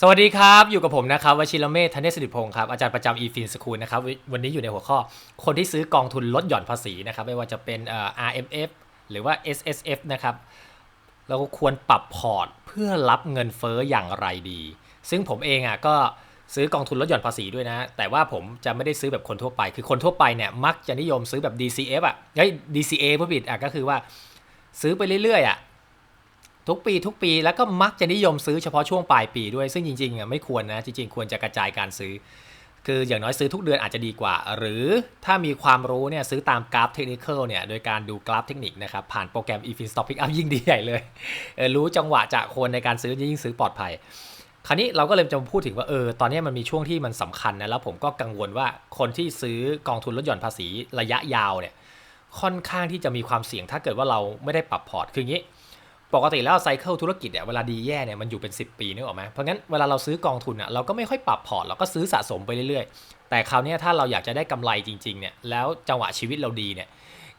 สวัสดีครับ อยู่กับผมนะครับวชิรเมธธเนศสิริพงศ์ครับ อาจารย์ประจำ eFin School นะครับ วันนี้อยู่ในหัวข้อคนที่ซื้อกองทุนลดหย่อนภาษีนะครับ ไม่ว่าจะเป็นเออ RMF หรือว่า SSF นะครับ เราควรปรับพอร์ตเพื่อรับเงินเฟ้ออย่างไรดี ซึ่งผมเองอะก็ซื้อกองทุนลดหย่อนภาษีด้วยนะ แต่ว่าผมจะไม่ได้ซื้อแบบคนทั่วไป คือคนทั่วไปเนี่ยมักจะนิยมซื้อแบบ DCF อะเฮ้ย DCA ผู้ผิดอะก็คือว่าซื้อไปเรื่อยๆอะ ทุกปีทุกปีแล้วก็มักจะนิยมซื้อเฉพาะช่วงปลายปีด้วยซึ่งจริงๆอะไม่ควรนะจริง ๆ ควรจะกระจายการซื้อ คืออย่างน้อยซื้อทุกเดือนอาจจะดีกว่า หรือถ้ามีความรู้เนี่ยซื้อตามกราฟเทคนิคเนี่ยโดยการดูกราฟเทคนิคนะครับผ่านโปรแกรม eFin Stop Pick Up ยิ่งดีใหญ่เลยเออรู้จังหวะจะควรในการซื้อยิ่งซื้อปลอดภัย คราวนี้เราก็เลยจะมาพูดถึงว่าเออตอนนี้มันมีช่วงที่มันสำคัญนะแล้วผมก็กังวลว่าคนที่ซื้อกองทุนลดหย่อนภาษีระยะยาวเนี่ยค่อนข้างที่จะมีความเสี่ยงถ้าเกิดว่าเราไม่ได้ปรับพอร์ตคืออย่างนี้ ปกติแล้วไซเคิลธุรกิจเนี่ยเวลาดีแย่เนี่ยมันอยู่เป็น 10 ปีนึกออกไหมเพราะงั้นเวลาเราซื้อกองทุนอะเราก็ไม่ค่อยปรับพอร์ตเราก็ซื้อสะสมไปเรื่อยๆ แต่คราวนี้ถ้าเราอยากจะได้กำไรจริงๆเนี่ยแล้วจังหวะชีวิตเราดีเนี่ย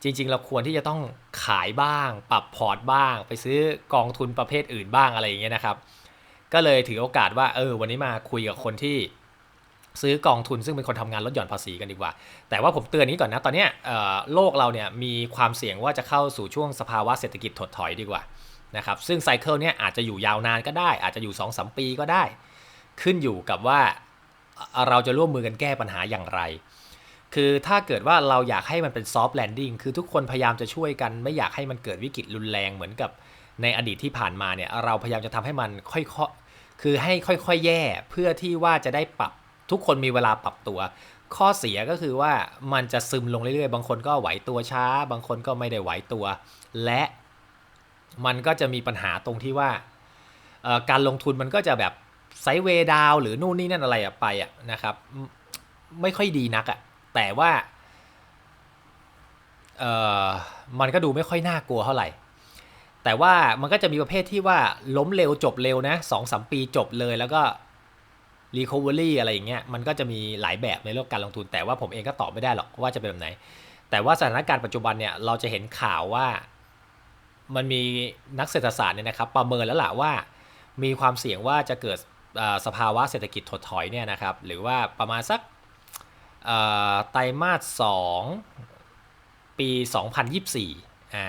จริง ๆ เราควรที่จะต้องขายบ้าง ปรับพอร์ตบ้าง ไปซื้อกองทุนประเภทอื่นบ้างอะไรอย่างเงี้ยนะครับ ก็เลยถือโอกาสว่าเออวันนี้มาคุยกับคนที่ซื้อกองทุนซึ่งเป็นคนทำงานลดหย่อนภาษีกันดีกว่า แต่ว่าผมเตือนนี้ก่อนนะ ตอนเนี้ยโลกเราเนี่ยมีความเสี่ยงว่าจะเข้าสู่ช่วงสภาวะเศรษฐกิจถดถอยดีกว่า นะครับซึ่งไซเคิลเนี่ยอาจจะอยู่ยาวนานก็ได้ อาจจะอยู่2 3ปีก็ได้ ขึ้นอยู่กับว่าเราจะร่วมมือกันแก้ปัญหาอย่างไร คือถ้าเกิดว่าเราอยากให้มันเป็นซอฟต์แลนดิ้งคือทุกคนพยายามจะช่วยกัน ไม่อยากให้มันเกิดวิกฤตรุนแรงเหมือนกับในอดีตที่ผ่านมาเนี่ยเราพยายามจะทำให้มันค่อยๆคือให้ค่อยๆแย่เพื่อที่ว่าจะได้ปรับทุกคนมีเวลาปรับตัว ข้อเสียก็คือว่ามันจะซึมลงเรื่อยๆ บางคนก็ไหวตัวช้า บางคนก็ไม่ได้ไหวตัว และ มันก็จะมีปัญหาตรงที่ว่าการลงทุนมันก็จะแบบไซเวดาวหรือนู่นนี่นั่นอะไรไปอะนะครับ ไม่ค่อยดีนักอะแต่ว่าเออมันก็ดูไม่ค่อยน่ากลัวเท่าไหร่ แต่ว่ามันก็จะมีประเภทที่ว่าล้มเร็วจบเร็วนะสองสามปีจบเลยแล้วก็ recovery อะไรอย่างเงี้ยมันก็จะมีหลายแบบในเรื่องการลงทุน แต่ว่าผมเองก็ตอบไม่ได้หรอกว่าจะเป็นแบบไหน แต่ว่าสถานการณ์ปัจจุบันเนี่ยเราจะเห็นข่าวว่า มันมีนักเศรษฐศาสตร์เนี่ยนะครับประเมินแล้วล่ะว่า มีความเสี่ยงว่าจะเกิดสภาวะเศรษฐกิจถดถอยเนี่ยนะครับหรือว่าประมาณสักไตรมาส2ปี 2024อ่า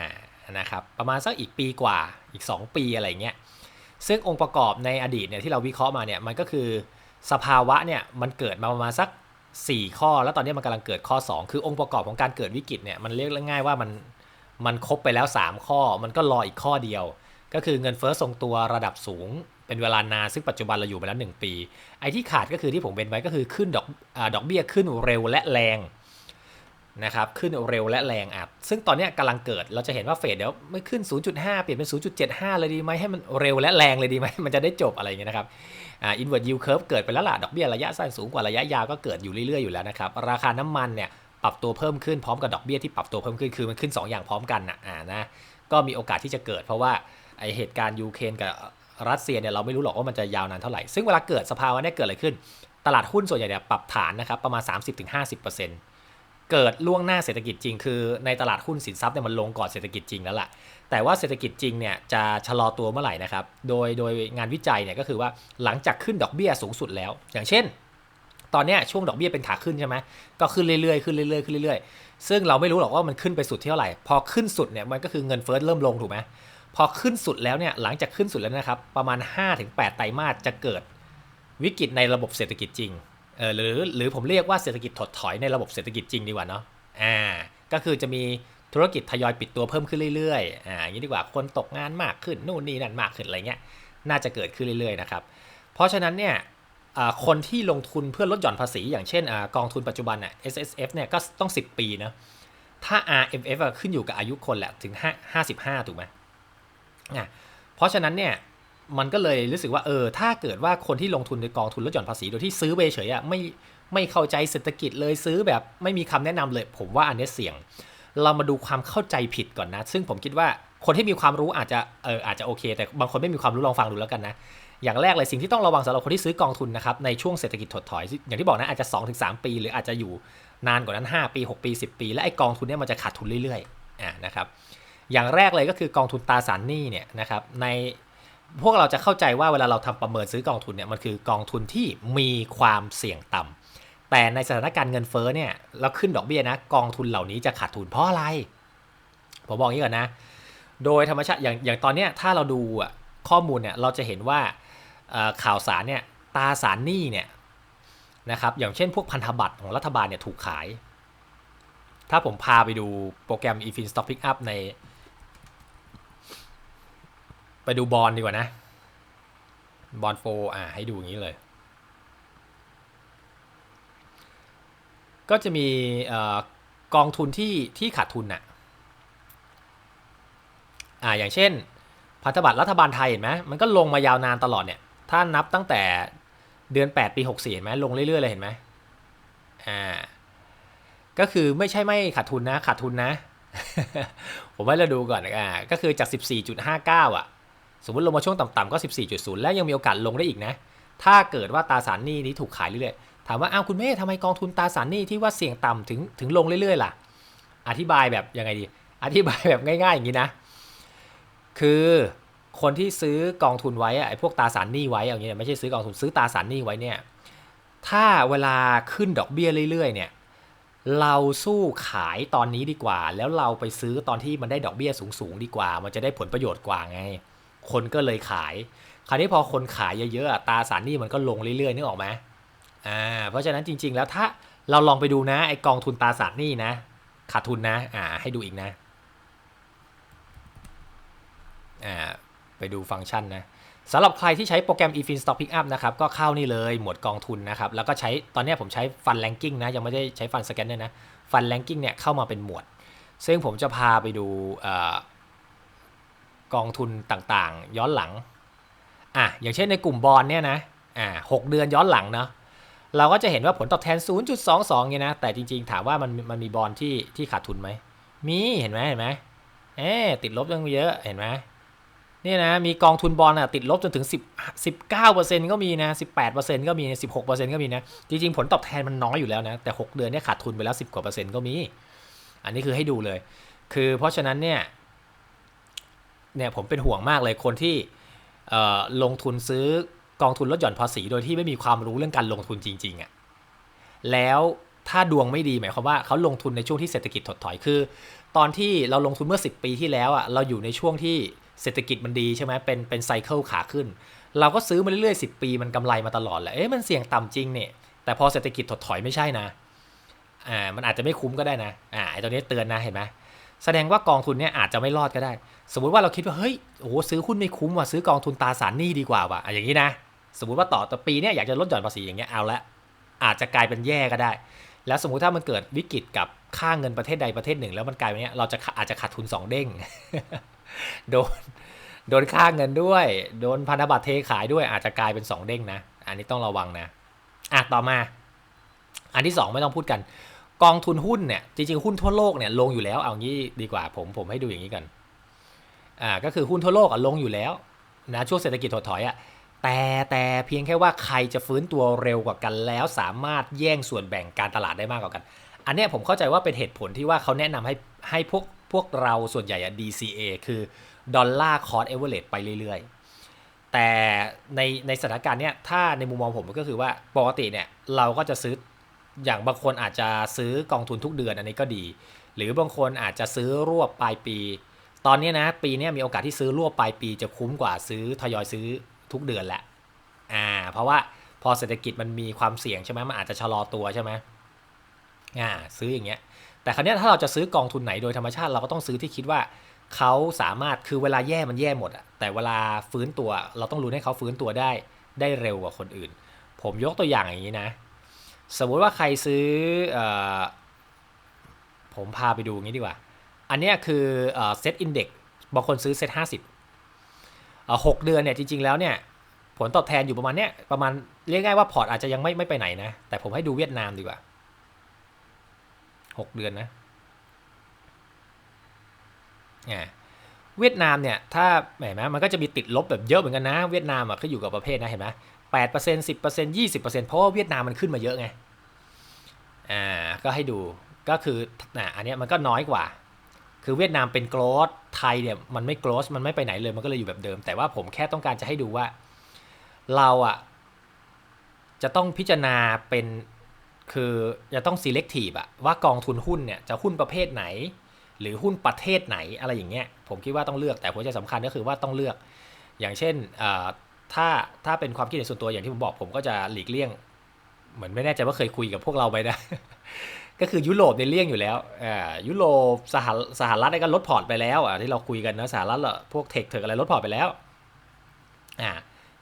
นะครับประมาณสักอีกปีกว่าอีก 2 ปีอะไรเงี้ยซึ่งองค์ประกอบในอดีตเนี่ยที่เราวิเคราะห์มาเนี่ยมันก็คือสภาวะเนี่ยมันเกิดมาประมาณสัก 4 ข้อ แล้วตอนนี้มันกำลังเกิดข้อ 2 คือองค์ประกอบของการเกิดวิกฤตเนี่ยมันเรียกง่ายๆว่ามัน มันครบไปแล้ว 3 ข้อ มันก็รออีกข้อเดียว ก็คือเงินเฟ้อทรงตัวระดับสูง เป็นเวลานานซึ่งปัจจุบันเราอยู่มาแล้ว 1 ปี ไอ้ที่ขาดก็คือที่ผมเป็นไว้ก็คือขึ้นดอกอดอกเบี้ยขึ้นเร็วและแรงนะครับ ขึ้นเร็วและแรงอะซึ่งตอนนี้กำลังเกิดเราจะเห็นว่าเฟดเดี๋ยวไม่ขึ้น 0.5 เปลี่ยนเป็น 0.75 เลยดีไหมให้มันเร็วและแรงเลยดีไหมมันจะได้จบอะไรเงี้ยนะครับอ่า inward yield curve เกิดไปแล้วล่ะดอกเบี้ยระยะสั้นสูงกว่าระยะยาวก็เกิดอยู่เรื่อยๆอยู่แล้วนะครับราคาน้ำมันเนี่ย ปรับตัวเพิ่มขึ้นพร้อมกับดอกเบี้ยที่ปรับตัวเพิ่มขึ้นคือมันขึ้น 2 อย่างพร้อมกันนะอ่านะก็มีโอกาสที่จะเกิด เพราะว่าไอเหตุการณ์ยูเครนกับรัสเซียเนี่ยเราไม่รู้หรอกว่ามันจะยาวนานเท่าไหร่ ซึ่งเวลาเกิดสภาวะนี้เกิดอะไรขึ้น ตลาดหุ้นส่วนใหญ่เนี่ยปรับฐานนะครับประมาณ 30-50%เกิดล่วงหน้าเศรษฐกิจจริง คือในตลาดหุ้นสินทรัพย์เนี่ยมันลงก่อนเศรษฐกิจจริงแล้วล่ะ แต่ว่าเศรษฐกิจจริงเนี่ยจะชะลอตัวเมื่อไหร่นะครับ โดยโดยงานวิจัยเนี่ยก็คือว่าหลังจากขึ้นดอกเบี้ยสูงสุดแล้ว อย่างเช่น ตอนนี้ช่วงดอกเบี้ยเป็นขาขึ้นใช่ไหมก็ขึ้นเรื่อยๆขึ้นเรื่อยๆขึ้นเรื่อยๆ ซึ่งเราไม่รู้หรอกว่ามันขึ้นไปสุดเท่าไหร่ พอขึ้นสุดเนี่ยมันก็คือเงินเฟ้อเริ่มลงถูกไหมพอขึ้นสุดแล้วเนี่ยหลังจากขึ้นสุดแล้วนะครับประมาณ 5-8 ไตรมาสจะเกิดวิกฤตในระบบเศรษฐกิจจริงเออหรือหรือผมเรียกว่าเศรษฐกิจถดถอยในระบบเศรษฐกิจจริงดีกว่าเนาะอ่าก็คือจะมีธุรกิจทยอยปิดตัวเพิ่มขึ้นเรื่อยๆอ่าอย่างนี้ดีกว่าคนตกงานมากขึ้นนู่นนี่นั่นมากขึ้นอะไรเงี้ยน่าจะเกิดขึ้นเรื่อยๆนะครับเพราะฉะนั้นเนี่ย คนที่ลงทุนเพื่อลดหย่อนภาษี อย่างเช่นอกองทุนปัจจุบันน่ะ S S F เนี่ยก็ต้อง 10 ปีนะถ้า R M F ขึ้นอยู่กับอายุคนแหละถึง5 55ถูกไหมอะเพราะฉะนั้นเนี่ยมันก็เลยรู้สึกว่าเออถ้าเกิดว่าคนที่ลงทุนในกองทุนลดหย่อนภาษีโดยที่ซื้อไปเฉยอะไม่ไม่เข้าใจเศรษฐกิจเลยซื้อแบบไม่มีคำแนะนำเลย ผมว่าอันนี้เสี่ยง เรามาดูความเข้าใจผิดก่อนนะ ซึ่งผมคิดว่าคนที่มีความรู้อาจจะเอออาจจะโอเค แต่บางคนไม่มีความรู้ลองฟังดูแล้วกันนะ อย่างแรกเลยสิ่งที่ต้องระวังสำหรับคนที่ซื้อกองทุนนะครับในช่วงเศรษฐกิจถดถอย อย่างที่บอกนะอาจจะ 2-3 ปี หรืออาจจะอยู่นานกว่านั้น 5 ปี 6 ปี 10 ปี และไอ้กองทุนเนี่ยมันจะขาดทุนเรื่อยๆอ่านะครับอย่างแรกเลยก็คือกองทุนตราสารหนี้เนี่ยนะครับในพวกเราจะเข้าใจว่าเวลาเราทำประเมินซื้อกองทุนเนี่ยมันคือกองทุนที่มีความเสี่ยงต่ำแต่ในสถานการณ์เงินเฟ้อเนี่ยเราขึ้นดอกเบี้ยนะกองทุนเหล่านี้จะขาดทุนเพราะอะไรผมบอกอย่างนี้ก่อนนะ โดยธรรมชาติอย่างอย่างตอนเนี้ยถ้าเราดูข้อมูลเนี่ยเราจะเห็นว่า ข่าวสารเนี่ยตราสารหนี้เนี่ยนะครับอย่างเช่นพวกพันธบัตรของรัฐบาลเนี่ยถูกขาย ถ้าผมพาไปดูโปรแกรม e f i n Stock Pickup ใน ไปดูบอลดีกว่านะบอลโฟอ่าให้ดูอย่างนี้เลย ก็จะมีอกองทุนที่ที่ขาดทุนน่ะอ่าอย่างเช่น พันธบัตรรัฐบาลไทยเห็นไหมมันก็ลงมายาวนานตลอดเนี่ย ถ้านับตั้งแต่เดือน 8 ปี 64เห็นไหมลงเรื่อยๆเลยเห็นไหมอ่าก็คือไม่ใช่ไม่ขาดทุนนะขาดทุนนะ ผมให้เราดูก่อนอ่าก็คือจาก 14.59 อะ สมมติลงมาช่วงต่ำๆก็ 14.0 แล้วยังมีโอกาสลงได้อีกนะ ถ้าเกิดว่าตาสารหนี้นี้ถูกขายเรื่อยๆ ถามว่าอ้าวคุณเม่ทำไมกองทุนตาสารหนี้ที่ว่าเสี่ยงต่ำถึงถึงลงเรื่อยๆ ล่ะ อธิบายแบบยังไงดี อธิบายแบบง่ายๆอย่างนี้นะ คือ คนที่ซื้อกองทุนไว้ไอ้พวกตราสารหนี้ไว้อย่างเงี้ยไม่ใช่ซื้อกองทุนซื้อตราสารหนี้ไว้เนี่ยถ้าเวลาขึ้นดอกเบี้ยเรื่อยๆเนี่ยเราสู้ขายตอนนี้ดีกว่า แล้วเราไปซื้อตอนที่มันได้ดอกเบี้ยสูงๆดีกว่า มันจะได้ผลประโยชน์กว่าไง คนก็เลยขาย คราวนี้พอคนขายเยอะๆตราสารหนี้มันก็ลงเรื่อยๆนึกออกไหมอ่าเพราะฉะนั้นจริง ๆ แล้วถ้าเราลองไปดูนะไอกองทุนตราสารหนี้นะขาดทุนนะอ่าให้ดูอีกนะอ่า ไปดูฟังก์ชันนะสำหรับใครที่ใช้โปรแกรม eFin Stock Pickup นะครับ ก็เข้านี่เลยหมวดกองทุนนะครับ แล้วก็ใช้ตอนนี้ผมใช้ฟัน ranking นะ ยังไม่ได้ใช้ฟันสแกนเนอร์นะ ฟัน ranking เนี่ยเข้ามาเป็นหมวด ซึ่งผมจะพาไปดูอกองทุนต่างๆ ย้อนหลังอะอย่างเช่นในกลุ่มบอลเนี่ยนะอ่าหกเดือนย้อนหลังเนาะเราก็จะเห็นว่าผลตอบแทน 0.22เนี่ยนะ แต่จริงๆ ถามว่ามันมันมีบอลที่ที่ขาดทุนไหมมีเห็นไหมเห็นไหมเอ๊ติดลบยังเยอะเห็นไหม เนี่ยนะมีกองทุนบอลอะติดลบจนถึง10 19%ก็มีนะ 18%ก็มี 16%ก็มีนะ จริงๆ ผลตอบแทนมันน้อยอยู่แล้วนะ แต่ 6 เดือนเนี่ยขาดทุนไปแล้ว 10 กว่าเปอร์เซ็นต์ก็มี อันนี้คือให้ดูเลย คือเพราะฉะนั้นเนี่ยเนี่ยผมเป็นห่วงมากเลยคนที่ลงทุนซื้อกองทุนลดหย่อนภาษี โดยที่ไม่มีความรู้เรื่องการลงทุนจริงๆอะ่ะแล้วถ้าดวงไม่ดีหมายความว่าเขาลงทุนในช่วงที่เศรษฐกิจถดถอยคือ ตอนที่เราลงทุนเมื่อ 10 ปีที่แล้วอะ่ะเราอยู่ในช่วงที่ เศรษฐกิจมันดีใช่ไหมเป็นเป็นไซเคิลขาขึ้น เราก็ซื้อมาเรื่อยๆ 10 ปีมันกำไรมาตลอดแหละเอ๊ะมันเสี่ยงต่ำจริงเนี่ยแต่พอเศรษฐกิจถดถอยไม่ใช่นะอ่ามันอาจจะไม่คุ้มก็ได้นะอ่าไอตัวนี้เตือนนะเห็นไหมแสดงว่ากองทุนเนี่ยอาจจะไม่รอดก็ได้ สมมุติว่าเราคิดว่าเฮ้ยโอ้โหซื้อหุ้นไม่คุ้มว่ะซื้อกองทุนตราสารหนี้ดีกว่าว่ะอะอย่างนี้นะสมมุติว่าต่อต่อปีเนี่ยอยากจะลดหย่อนภาษีอย่างเงี้ยเอาละอาจจะกลายเป็นแย่ก็ได้ แล้วสมมุติถ้ามันเกิดวิกฤตกับค่าเงินประเทศใดประเทศหนึ่ง แล้วมันกลายเป็นเนี้ยเราจะอาจจะขาดทุนสองเด้ง โดนโดนค่าเงินด้วย โดนพันธบัตรเทขายด้วยอาจจะกลายเป็นสองเด้งนะ อันนี้ต้องระวังนะ อะ ต่อมา อันที่สองไม่ต้องพูดกัน กองทุนหุ้นเนี่ย จริงๆ หุ้นทั่วโลกเนี่ยลงอยู่แล้ว เอางี้ดีกว่าผมผมให้ดูอย่างนี้กัน อ่า ก็คือหุ้นทั่วโลกอะลงอยู่แล้วนะช่วงเศรษฐกิจถดถอยอะแต่แต่เพียงแค่ว่าใครจะฟื้นตัวเร็วกว่ากันแล้ว สามารถแย่งส่วนแบ่งการตลาดได้มากกว่ากัน อันเนี้ยผมเข้าใจว่าเป็นเหตุผลที่ว่าเขาแนะนำให้ให้พวก พวกเราส่วนใหญ่อะ DCA คือดอลลาร์คอร์สเอเวอเรไปเรื่อยๆ แต่ในในสถานการณ์เนี้ยถ้าในมุมมองผมก็คือว่าปกติเนี่ยเราก็จะซื้ออย่างบางคนอาจจะซื้อกองทุนทุกเดือนอันนี้ก็ดี หรือบางคนอาจจะซื้อรวบปลายปี ตอนนี้นะปีนี้มีโอกาสที่ซื้อรวบปลายปีจะคุ้มกว่าซื้อทยอยซื้อทุกเดือนแหละอ่าเพราะว่าพอเศรษฐกิจมันมีความเสี่ยงใช่ไหมมันอาจจะชะลอตัวใช่ไหมอ่าซื้ออย่างเงี้ย แต่คราวนี้ถ้าเราจะซื้อกองทุนไหนโดยธรรมชาติเราก็ต้องซื้อที่คิดว่าเขาสามารถคือเวลาแย่มันแย่หมดอะแต่เวลาฟื้นตัวเราต้องรู้ให้เขาฟื้นตัวได้ได้เร็วกว่าคนอื่น ผมยกตัวอย่างอย่างนี้นะ สมมุติว่าใครซื้อออผมพาไปดูงี้ดีกว่า อันนี้คือเซตอินเด็กบางคนซื้อเซตห้าสิบหกเดือนเนี่ยจริง ๆแล้วเนี่ยผลตอบแทนอยู่ประมาณเนี้ยประมาณเรียกง่ายว่าพอร์ตอาจจะยังไม่ไม่ไปไหนนะ แต่ผมให้ดูเวียดนามดีกว่า หกเดือนนะเวียดนามเนี่ยถ้าเห็นไหมมันก็จะมีติดลบแบบเยอะเหมือนกันนะ เวียดนามอะก็อยู่กับประเภทนะเห็นไหมแปดเปอร์เซ็นต์สิบเปอร์เซ็นต์ยี่สิบเปอร์เซ็นต์เพราะว่าเวียดนามมันขึ้นมาเยอะไงอ่าก็ให้ดูก็คืออ่าอันนี้มันก็น้อยกว่า คือเวียดนามเป็นโกลดไทยเนี่ยมันไม่โกลดมันไม่ไปไหนเลยมันก็เลยอยู่แบบเดิม แต่ว่าผมแค่ต้องการจะให้ดูว่า เราอะจะต้องพิจารณาเป็น คือจะต้อง selective อะว่ากองทุนหุ้นเนี่ยจะหุ้นประเภทไหน หรือหุ้นประเทศไหนอะไรอย่างเงี้ยผมคิดว่าต้องเลือกแต่หัวใจสำคัญก็คือว่าต้องเลือก อย่างเช่นถ้าถ้าเป็นความคิดเห็นส่วนตัวอย่างที่ผมบอกผมก็จะหลีกเลี่ยง เหมือนไม่แน่ใจว่าเคยคุยกับพวกเราไปนะก็คือยุโรปในเลี่ยงอยู่แล้วอ่ายุโรปสหสหรัฐได้ก็ลดพอร์ตไปแล้วอะที่เราคุยกันนะสหรัฐเหรอพวกเทคเทคอะไรลดพอร์ตไปแล้วอ่า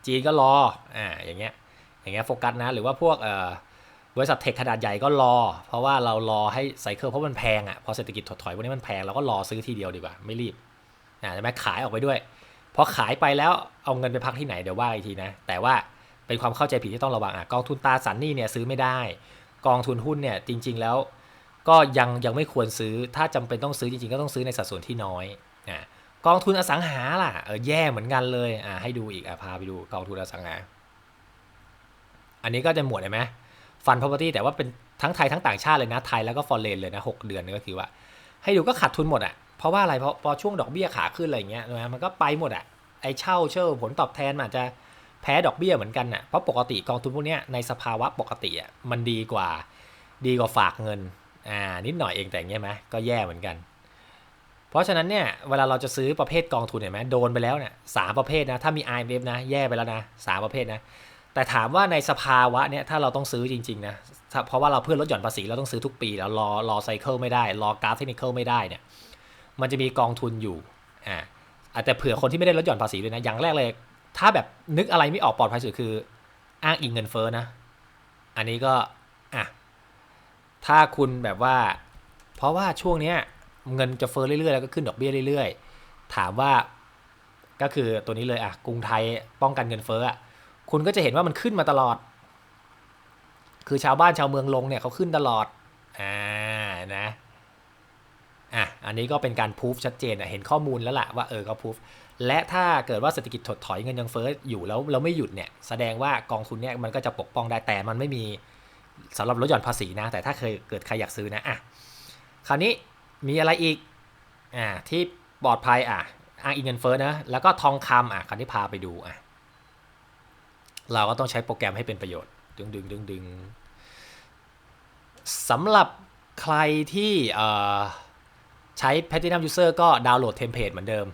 จีนก็รออ่าอย่างเงี้ยอย่างเงี้ยโฟกัสนะหรือว่าพวกเอ่อ บริษัทเทคขนาดใหญ่ก็รอ เพราะว่าเรารอให้ไซเคิลเพราะมันแพงอะพอเศรษฐกิจถดถอยพวกนี้มันแพงเราก็รอซื้อทีเดียวดีกว่า ไม่รีบอ่าใช่ไหมขายออกไปด้วยพอขายไปแล้วเอาเงินไปพักที่ไหนเดี๋ยวว่าอีกทีนะ แต่ว่าเป็นความเข้าใจผิดที่ต้องระวังอะกองทุนตราสารหนี้เนี่ยซื้อไม่ได้ กองทุนหุ้นเนี่ยจริง ๆ แล้วก็ยังยังไม่ควรซื้อถ้าจำเป็นต้องซื้อจริงๆ ก็ต้องซื้อในสัดส่วนที่น้อยอ่ากองทุนอสังหาล่ะเออแย่เหมือนกันเลยอ่าให้ดูอีกอะพาไปดูกองทุนอสังหา อันนี้ก็จะหมวดเห็นไหม ฟัน property แต่ว่าเป็นทั้งไทยทั้งต่างชาติเลยนะไทยแล้วก็ฟอร์เรนเลยนะหเดือนก็คือว่า ให้ดูก็ขาดทุนหมดอะเพราะว่าอะไรเพราะพอช่วงดอกเบี้ยขาขึ้นอะไรเงี้ยนะมันก็ไปหมดอะไอเช่าเช่าผลตอบแทนอาจจะแพ้ดอกเบี้ยเหมือนกันน่ะเพราะปกติกองทุนพวกเนี้ยในสภาวะปกติอะมันดีกว่าดีกว่าฝากเงินอ่านิดหน่อยเองแต่เงี้ยไหมก็แย่เหมือนกัน เพราะฉะนั้นเนี่ยเวลาเราจะซื้อประเภทกองทุนเห็นไหมโดนไปแล้วเนี่ยสามประเภทนะถ้ามี IMF นะแย่ไปแล้วนะสามประเภทนะ แต่ถามว่าในสภาวะเนี่ยถ้าเราต้องซื้อจริงๆนะเพราะว่าเราเพื่อลดหย่อนภาษีเราต้องซื้อทุกปี แล้วรอรอไซเคิลไม่ได้ รอกราฟเทคนิคไม่ได้เนี่ยมันจะมีกองทุนอยู่อ่าแต่เผื่อคนที่ไม่ได้ลดหย่อนภาษีด้วยนะอย่างแรกเลย ถ้าแบบนึกอะไรไม่ออกปลอดภัยสุดคือ อ้างอิงเงินเฟ้อนะ อันนี้ก็อะถ้าคุณแบบว่า เพราะว่าช่วงเนี้ยเงินจะเฟ้อเรื่อยๆแล้วก็ขึ้นดอกเบี้ยเรื่อย ๆ ถามว่าก็คือตัวนี้เลยอะกรุงไทยป้องกันเงินเฟ้ออะ คุณก็จะเห็นว่ามันขึ้นมาตลอด คือชาวบ้านชาวเมืองลงเนี่ยเขาขึ้นตลอด อ่า นะ อะ อันนี้ก็เป็นการพูฟชัดเจนอะเห็นข้อมูลแล้วล่ะว่าเออเขาพูฟและถ้าเกิดว่าเศรษฐกิจถดถอยเงินยังเฟ้ออยู่แล้วเราไม่หยุดเนี่ย แสดงว่ากองทุนเนี่ยมันก็จะปกป้องได้แต่มันไม่มีสำหรับลดหย่อนภาษีนะ แต่ถ้าเคยเกิดใครอยากซื้อนะอะคราวนี้มีอะไรอีกอ่าที่ปลอดภัยอะอ้างอิงเงินเฟ้อนะแล้วก็ทองคำอะคราวนี้พาไปดูอะ เราก็ต้องใช้โปรแกรมให้เป็นประโยชน์ ดึงดึงดึงดึงสำหรับใครที่ใช้ Platinum User ก็ดาวน์โหลดเทมเพลตเหมือนเดิม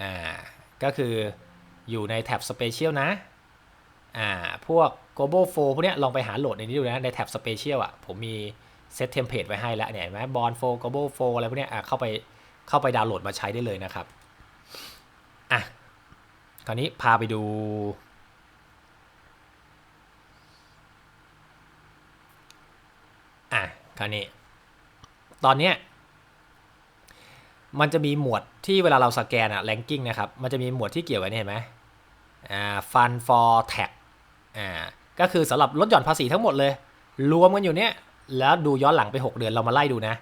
อ่า ก็คืออยู่ในแท็บ Special นะ อ่า พวก Global f o พวกนี้ลองไปหาโหลดในนี้ดูนะ ในแท็บ Special อะ ผมมีเซตเทมเพลตไว้ให้แล้วเนี่ยเห็นไหมบอลโฟ Global f o อะไรพวกนี้อะเข้าไปเข้าไปดาวน์โหลดมาใช้ได้เลยนะครับ อะ คราวนี้พาไปดูอะ คราวนี้ ตอนเนี้ยมันจะมีหมวดที่เวลาเราสแกนอะแรงกิ้งนะครับ มันจะมีหมวดที่เกี่ยวกับนี่เห็นไหมอ่า fund for tax อ่าก็คือสำหรับลดหย่อนภาษีทั้งหมดเลย รวมกันอยู่เนี้ยแล้วดูย้อนหลังไป 6 เดือนเรามาไล่ดูนะ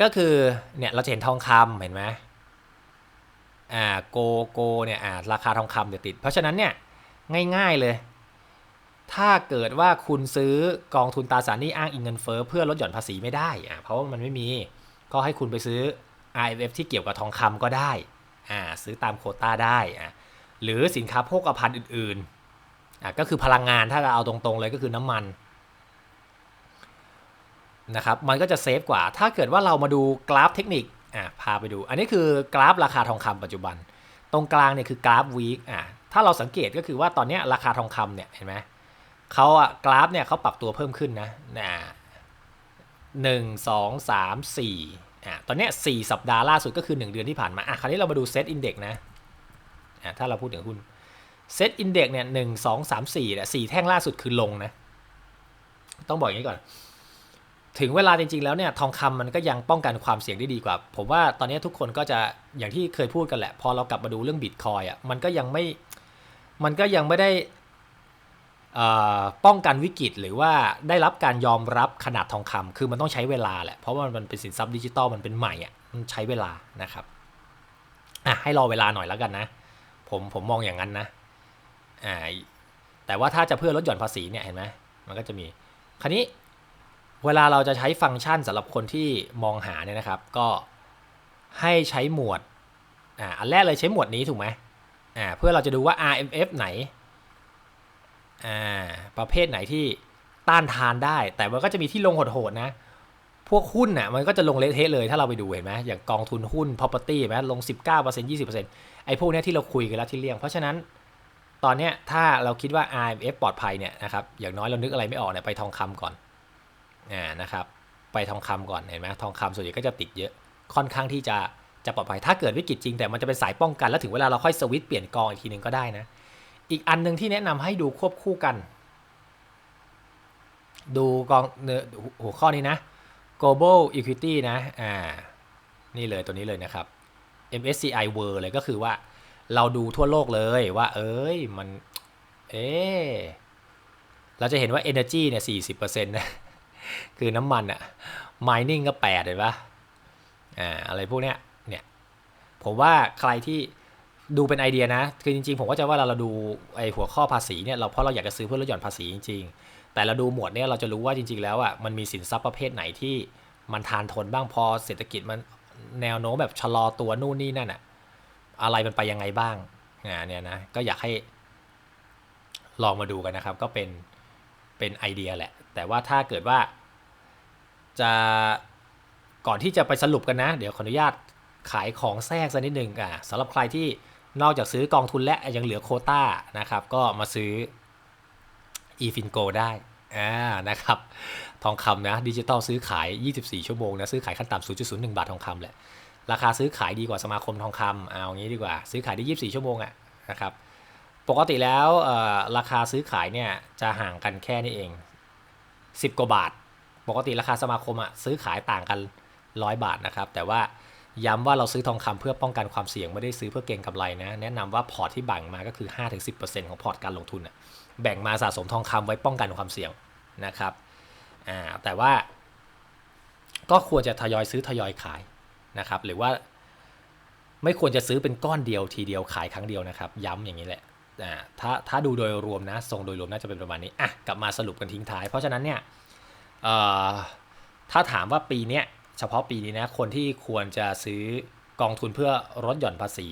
ก็คือเนี่ยเราจะเห็นทองคำเห็นไหมอ่าโกโกเนี่ยอ่าราคาทองคำเดี๋ยวติด เพราะฉะนั้นเนี่ยง่ายๆเลย ถ้าเกิดว่าคุณซื้อกองทุนตราสารหนี้อ้างอิงเงินเฟ้อเพื่อลดหย่อนภาษีไม่ได้อะเพราะว่ามันไม่มีก็ให้คุณไปซื้อ IMF ที่เกี่ยวกับทองคำก็ได้อ่าซื้อตามโคต้าได้อ่าหรือสินค้าโภคภัณฑ์อื่นๆอ่าก็คือพลังงานถ้าเราเอาตรงๆเลยก็คือน้ำมันนะครับมันก็จะเซฟกว่า ถ้าเกิดว่าเรามาดูกราฟเทคนิคอ่าพาไปดู อันนี้คือกราฟราคาทองคำปัจจุบัน ตรงกลางเนี่ยคือกราฟวีคอ่าถ้าเราสังเกตก็คือว่าตอนนี้ราคาทองคำเนี่ยเห็นไหม เขาอะกราฟเนี่ยเขาปรับตัวเพิ่มขึ้นนะนะหนึ่งสองสามสี่อะตอนเนี้ยสี่สัปดาห์ล่าสุดก็คือ 1 เดือนที่ผ่านมาอะคราวนี้เรามาดูเซตอินเด็กนะอะถ้าเราพูดถึงหุ้นเซตอินเด็กเนี่ยหนึ่งสองสามสี่เนี่ยสี่แท่งล่าสุดคือลงนะ ต้องบอกอย่างนี้ก่อน ถึงเวลาจริง ๆ แล้วเนี่ยทองคำมันก็ยังป้องกันความเสี่ยงได้ดีกว่า ผมว่าตอนนี้ทุกคนก็จะอย่างที่เคยพูดกันแหละ พอเรากลับมาดูเรื่องบิตคอยอะมันก็ยังไม่มันก็ยังไม่ได้ ป้องกันวิกฤตหรือว่าได้รับการยอมรับขนาดทองคำคือมันต้องใช้เวลาแหละ เพราะว่ามันเป็นสินทรัพย์ดิจิตอลมันเป็นใหม่อะมันใช้เวลานะครับอะให้รอเวลาหน่อยแล้วกันนะ ผมผมมองอย่างนั้นนะอ่าแต่ว่าถ้าจะเพื่อลดหย่อนภาษีเนี่ยเห็นไหมมันก็จะมีคราวนี้เวลาเราจะใช้ฟังก์ชันสำหรับคนที่มองหาเนี่ยนะครับ ก็ให้ใช้หมวดอ่าอันแรกเลยใช้หมวดนี้ถูกไหมอ่าเพื่อเราจะดูว่า RMF ไหน อ่าประเภทไหนที่ต้านทานได้ แต่มันก็จะมีที่ลงโหดๆนะ พวกหุ้นน่ะมันก็จะลงเละเทะเลยถ้าเราไปดูเห็นไหมอย่างกองทุนหุ้น property เห็นไหมลง 19% 20%ไอ้พวกเนี้ยที่เราคุยกันแล้วที่เลี่ยง เพราะฉะนั้นตอนเนี้ยถ้าเราคิดว่า RMF ปลอดภัยเนี่ยนะครับอย่างน้อยเรานึกอะไรไม่ออกเนี่ยไปทองคำก่อนอ่านะครับไปทองคำก่อนเห็นไหมทองคำส่วนใหญ่ก็จะติดเยอะค่อนข้างที่จะจะปลอดภัยถ้าเกิดวิกฤตจริงแต่มันจะเป็นสายป้องกันแล้วถึงเวลาเราค่อยสวิตช์เปลี่ยนกองอีกทีหนึ่งก็ได้นะ อีกอันหนึ่งที่แนะนำให้ดูควบคู่กัน ดูกองหัวข้อนี้นะ global equity นะ อ่า นี่เลยตัวนี้เลยนะครับ MSCI World เลยก็คือว่าเราดูทั่วโลกเลยว่า เอ้ย มัน เอ๊เราจะเห็นว่า energy เนี่ย40%นะ คือน้ำมันอะ mining ก็ 8 เห็นปะอ่า อะไรพวกเนี้ย เนี่ย ผมว่าใครที่ ดูเป็นไอเดียนะ คือจริงๆ ผมก็จะว่าเราเราดูไอหัวข้อภาษีเนี่ยเราเพราะเราอยากจะซื้อเพื่อลดหย่อนภาษีจริงๆ แต่เราดูหมวดเนี่ยเราจะรู้ว่าจริงๆ แล้วอะมันมีสินทรัพย์ประเภทไหนที่มันทานทนบ้างพอเศรษฐกิจมันแนวโน้มแบบชะลอตัวนู่นนี่นั่นอะอะไรมันไปยังไงบ้างอ่าเนี่ยนะก็อยากให้ลองมาดูกันนะครับ ก็เป็นเป็นไอเดียแหละ แต่ว่าถ้าเกิดว่าจะก่อนที่จะไปสรุปกันนะ เดี๋ยวขออนุญาตขายของแทรกสักนิดนึงอะสำหรับใครที่ นอกจากซื้อกองทุนและยังเหลือโคต้านะครับ ก็มาซื้อ eFingo ได้อ่านะครับ ทองคำนะดิจิตอลซื้อขาย 24 ชั่วโมงนะซื้อขายขั้นต่ำ0.01 บาททองคำแหละ ราคาซื้อขายดีกว่าสมาคมทองคำเอางี้ดีกว่า ซื้อขายได้ 24 ชั่วโมงอะนะครับปกติแล้วราคาซื้อขายเนี่ยจะห่างกันแค่นี้เอง 10 กว่าบาท ปกติราคาสมาคมอะซื้อขายต่างกัน 100 บาทนะครับ แต่ว่า ย้ำว่าเราซื้อทองคำเพื่อป้องกันความเสี่ยงไม่ได้ซื้อเพื่อเก็งกำไรนะ แนะนำว่าพอร์ตที่แบ่งมาก็คือ 5-10%ของพอร์ตการลงทุนอะแบ่งมาสะสมทองคำไว้ป้องกันความเสี่ยงนะครับแต่ว่าก็ควรจะทยอยซื้อทยอยขายนะครับ หรือว่าไม่ควรจะซื้อเป็นก้อนเดียวทีเดียวขายครั้งเดียวนะครับ ย้ำอย่างนี้แหละถ้าถ้าดูโดยรวมนะทรงโดยรวมน่าจะเป็นประมาณนี้อะกลับมาสรุปกันทิ้งท้าย เพราะฉะนั้นเนี่ยถ้าถามว่าปีเนี้ย เฉพาะปีนี้นะคนที่ควรจะซื้อกองทุนเพื่อลดหย่อนภาษี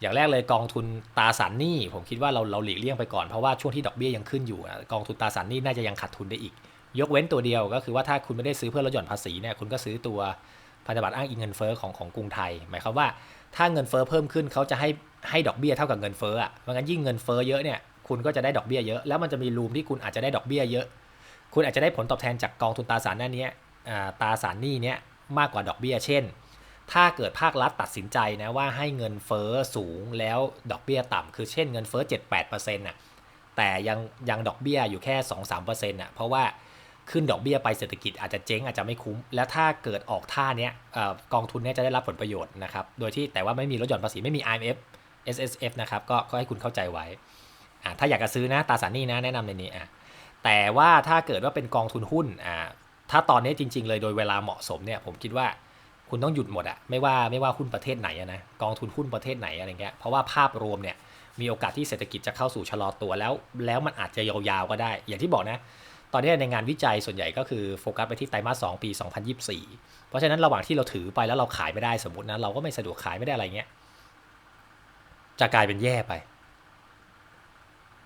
อย่างแรกเลยกองทุนตาสารหนี้ผมคิดว่าเราเราหลีกเลี่ยงไปก่อนเพราะว่าช่วงที่ดอกเบี้ยยังขึ้นอยู่กองทุนตาสารหนี้น่าจะยังขาดทุนได้อีก ยกเว้นตัวเดียวก็คือว่าถ้าคุณไม่ได้ซื้อเพื่อลดหย่อนภาษีเนี่ยคุณก็ซื้อตัวพันธบัตรอ้างอิงเงินเฟ้อของของกรุงไทย หมายความว่าถ้าเงินเฟ้อเพิ่มขึ้นเขาจะให้ให้ดอกเบี้ยเท่ากับเงินเฟ้ออะเพราะงั้นยิ่งเงินเฟ้อเยอะเนี่ยคุณก็จะได้ดอกเบี้ยเยอะแล้วมันจะมีรูมที่คุณอาจจะได้ดอกเบี้ยเยอะ คุณอาจจะได้ผลตอบแทนจากกองทุนตราสารหน้านี้ ตราสารหนี้เนี้ยมากกว่าดอกเบี้ย เช่น ถ้าเกิดภาครัฐตัดสินใจนะว่าให้เงินเฟ้อสูงแล้วดอกเบี้ยต่ำคือเช่นเงินเฟ้อ 7-8%น่ะแต่ยังยังดอกเบี้ยอยู่แค่ 2-3%น่ะเพราะว่าขึ้นดอกเบี้ยไปเศรษฐกิจอาจจะเจ๊งอาจจะไม่คุ้ม แล้วถ้าเกิดออกท่าเนี้ยกองทุนเนี้ยจะได้รับผลประโยชน์นะครับโดยที่แต่ว่าไม่มีลดหย่อนภาษีไม่มี IMF SSF นะครับก็ก็ให้คุณเข้าใจไว้ถ้าอยากจะซื้อนะตราสารหนี้นะแนะนำในนี้อะแต่ว่าถ้าเกิดว่าเป็นกองทุนหุ้นอ่า ถ้าตอนนี้จริง ๆ เลยโดยเวลาเหมาะสมเนี่ยผมคิดว่าคุณต้องหยุดหมดอะไม่ว่าไม่ว่าหุ้นประเทศไหนนะกองทุนหุ้นประเทศไหนอะไรเงี้ยเพราะว่าภาพรวมเนี่ยมีโอกาสที่เศรษฐกิจจะเข้าสู่ชะลอตัวแล้ว แล้วมันอาจจะยาวๆก็ได้ อย่างที่บอกนะ ตอนนี้ในงานวิจัยส่วนใหญ่ก็คือโฟกัสไปที่ไตรมาส2ปี 2024 เพราะฉะนั้นระหว่างที่เราถือไปแล้วเราขายไม่ได้สมมตินะเราก็ไม่สะดวกขายไม่ได้อะไรเงี้ยจะกลายเป็นแย่ไป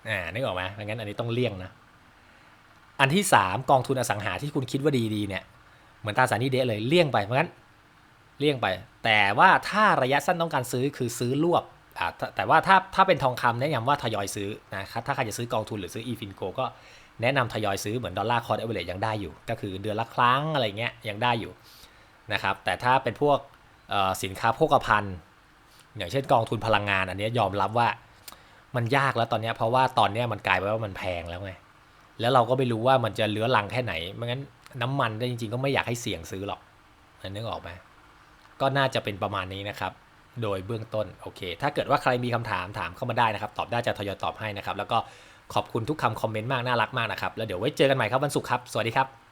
อ่านึกออกไหมงั้นอันนี้ต้องเลี่ยงนะ อันที่ 3 กองทุนอสังหาที่คุณคิดว่าดีๆเนี่ยเหมือนตราสารนี้เดะเลยเลี่ยงไปเพราะงั้นเลี่ยงไป แต่ว่าถ้าระยะสั้นต้องการซื้อคือซื้อรวบแต่ว่าถ้าถ้าเป็นทองคำแนะนำว่าทยอยซื้อนะครับถ้าใครจะซื้อกองทุนหรือซื้อ eFinco ก็แนะนำทยอยซื้อเหมือนดอลลาร์คอร์ดเอเวอเรยังได้อยู่ ก็คือเดือนละครั้งอะไรเงี้ยยังได้อยู่นะครับแต่ถ้าเป็นพวกสินค้าโภคภัณฑ์ อย่างเช่นกองทุนพลังงานอันนี้ยอมรับว่ามันยากแล้วตอนนี้เพราะว่าตอนนี้มันกลายเป็นว่ามันแพงแล้วไง แล้วเราก็ไม่รู้ว่ามันจะเหลือลังแค่ไหนไม่งั้นน้ำมันจริงๆ ก็ไม่อยากให้เสี่ยงซื้อหรอกนึกออกไหมก็น่าจะเป็นประมาณนี้นะครับ โดยเบื้องต้นโอเค ถ้าเกิดว่าใครมีคำถามถามเข้ามาได้นะครับ ตอบได้จะทยอยตอบให้นะครับ แล้วก็ขอบคุณทุกคำคอมเมนต์มากน่ารักมากนะครับ แล้วเดี๋ยวไว้เจอกันใหม่ครับวันศุกร์ครับ สวัสดีครับ